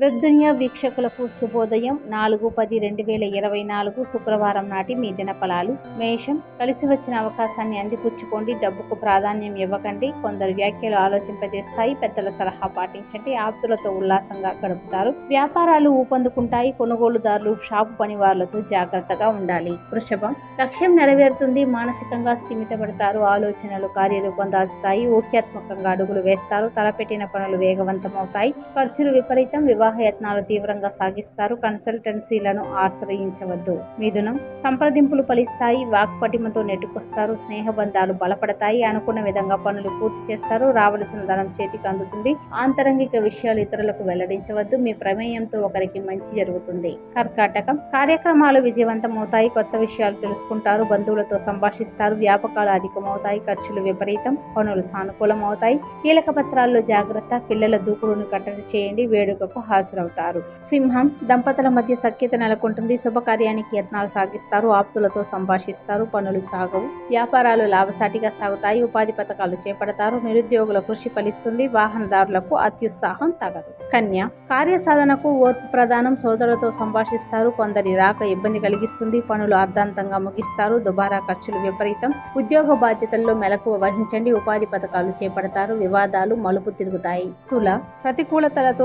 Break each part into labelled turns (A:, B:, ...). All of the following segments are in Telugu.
A: వెబ్ దునియా వీక్షకులకు శుభోదయం. నాలుగు పది రెండు వేల ఇరవై నాలుగు శుక్రవారం నాటి మీ దినఫలాలు. మేషం కలిసి వచ్చిన అవకాశాన్ని అందిపుచ్చుకోండి. డబ్బుకు ప్రాధాన్యం ఇవ్వకండి. కొందరు వ్యాఖ్యలు ఆలోచింపజేస్తాయి. పెద్దల సలహా పాటించండి. ఆప్తులతో ఉల్లాసంగా గడుపుతారు. వ్యాపారాలు ఊపందుకుంటాయి. కొనుగోలుదారులు షాపు పనివారులతో జాగ్రత్తగా ఉండాలి. వృషభం లక్ష్యం నెరవేరుతుంది. మానసికంగా స్థిమితపడతారు. ఆలోచనలు కార్యరూపం దాచుతాయి. ఊహ్యాత్మకంగా అడుగులు వేస్తారు. తలపెట్టిన పనులు వేగవంతమవుతాయి. ఖర్చులు విపరీతం. వివాహ యత్నాలు తీవ్రంగా సాగిస్తారు. కన్సల్టెన్సీలను ఆశ్రయించవద్దు. మిథునం సంప్రదింపులు ఫలిస్తాయి. వాక్పటిమతో నెట్టుకొస్తారు. స్నేహబంధాలు బలపడతాయి. అనుకున్న విధంగా పనులు పూర్తి చేస్తారు. రావలసిన ధనం చేతికి అందుతుంది. ఆంతరంగిక విషయాలు ఇతరులకు వెల్లడించవద్దు. మీ ప్రమేయంతో ఒకరికి మంచి జరుగుతుంది. కర్కాటకం. కార్యక్రమాలు విజయవంతమవుతాయి. కొత్త విషయాలు తెలుసుకుంటారు. బంధువులతో సంభాషిస్తారు. వ్యాపకాలు అధికమవుతాయి. ఖర్చులు విపరీతం. పనులు సానుకూలం అవుతాయి కీలక పత్రాల్లో జాగ్రత్త. పిల్లల దూకుడును కట్టడి చేయండి. వేడుకకు హాజరవుతారు. సింహం దంపతుల మధ్య సఖ్యత నెలకొంటుంది. శుభకార్యానికి యత్నాలు సాగిస్తారు. ఆప్తులతో సంభాషిస్తారు. పనులు సాగవు. వ్యాపారాలు లాభసాటిగా సాగుతాయి. ఉపాధి పథకాలు చేపడతారు. నిరుద్యోగుల కృషి ఫలిస్తుంది. వాహనదారులకు అత్యుత్సాహం తగదు. కన్య కార్యసాధనకు ఓర్పు ప్రధానం సోదరులతో సంభాషిస్తారు. కొందరి రాక ఇబ్బంది కలిగిస్తుంది. పనులు అర్ధాంతంగా ముగిస్తారు. దుబారా ఖర్చులు విపరీతం. ఉద్యోగ బాధ్యతల్లో మెలకువ వహించండి. ఉపాధి పథకాలు చేపడతారు. వివాదాలు మలుపు తిరుగుతాయి. తుల ప్రతికూలతలతో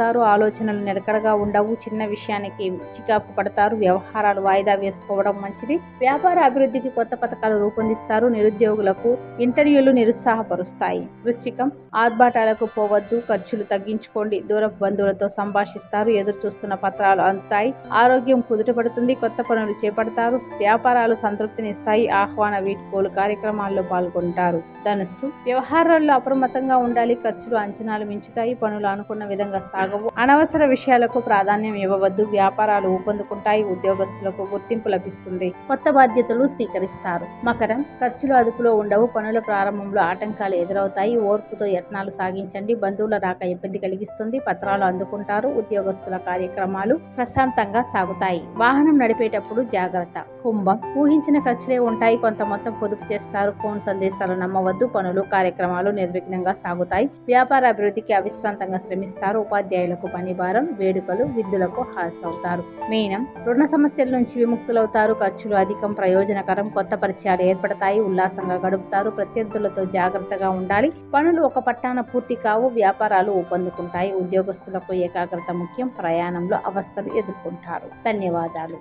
A: పడతారు ఆలోచనలు నిలకడగా ఉండవు చిన్న విషయానికి చికాకు పడతారు వ్యవహారాలు వాయిదా వేసుకోవడం మంచిది. వ్యాపార అభివృద్ధికి కొత్త పథకాలు రూపొందిస్తారు నిరుద్యోగులకు ఇంటర్వ్యూలు నిరుత్సాహపరుస్తాయి. వృశ్చికం ఆర్భాటాలకు పోవద్దు ఖర్చులు తగ్గించుకోండి దూరపు బంధువులతో సంభాషిస్తారు ఎదురు చూస్తున్న పత్రాలు అందుతాయి ఆరోగ్యం కుదుటపడుతుంది కొత్త పనులు చేపడతారు వ్యాపారాలు సంతృప్తినిస్తాయి ఆహ్వాన వీడ్కోలు కార్యక్రమాల్లో పాల్గొంటారు. ధనుస్సు వ్యవహారాల్లో అప్రమత్తంగా ఉండాలి ఖర్చులు అంచనాలు మించుతాయి పనులు అనుకున్న విధంగా సాగవు అనవసర విషయాలకు ప్రాధాన్యం ఇవ్వవద్దు వ్యాపారాలు ఊపందుకుంటాయి ఉద్యోగస్తులకు గుర్తింపు లభిస్తుంది. కొత్త బాధ్యతలు స్వీకరిస్తారు. మకరం ఖర్చులు అదుపులో ఉండవు పనుల ప్రారంభంలో ఆటంకాలు ఎదురవుతాయి ఓర్పుతో యత్నాలు సాగించండి బంధువుల రాక ఇబ్బంది కలిగిస్తుంది పత్రాలు అందుకుంటారు ఉద్యోగస్తుల కార్యక్రమాలు ప్రశాంతంగా సాగుతాయి. వాహనం నడిపేటప్పుడు జాగ్రత్త. కుంభం ఊహించిన ఖర్చులే ఉంటాయి కొంత మొత్తం పొదుపు చేస్తారు ఫోన్ సందేశాలు నమ్మవద్దు పనులు కార్యక్రమాలు నిర్విఘ్నంగా సాగుతాయి వ్యాపార అభివృద్ధికి అవిశ్రాంతంగా శ్రమిస్తారు ఉపాధ్యాయులకు పనిభారం వేడుకలు విద్యులకు హాజరవుతారు. మీనం రుణ సమస్యల నుంచి విముక్తులవుతారు. ఖర్చులు అధికం ప్రయోజనకరం కొత్త పరిచయాలు ఏర్పడతాయి. ఉల్లాసంగా గడుపుతారు. ప్రత్యర్థులతో జాగ్రత్తగా ఉండాలి. పనులు ఒక పట్టాన పూర్తి కావు. వ్యాపారాలు ఊపందుకుంటాయి. ఉద్యోగస్తులకు ఏకాగ్రత ముఖ్యం. ప్రయాణంలో అవస్థలు ఎదుర్కొంటారు. ధన్యవాదాలు.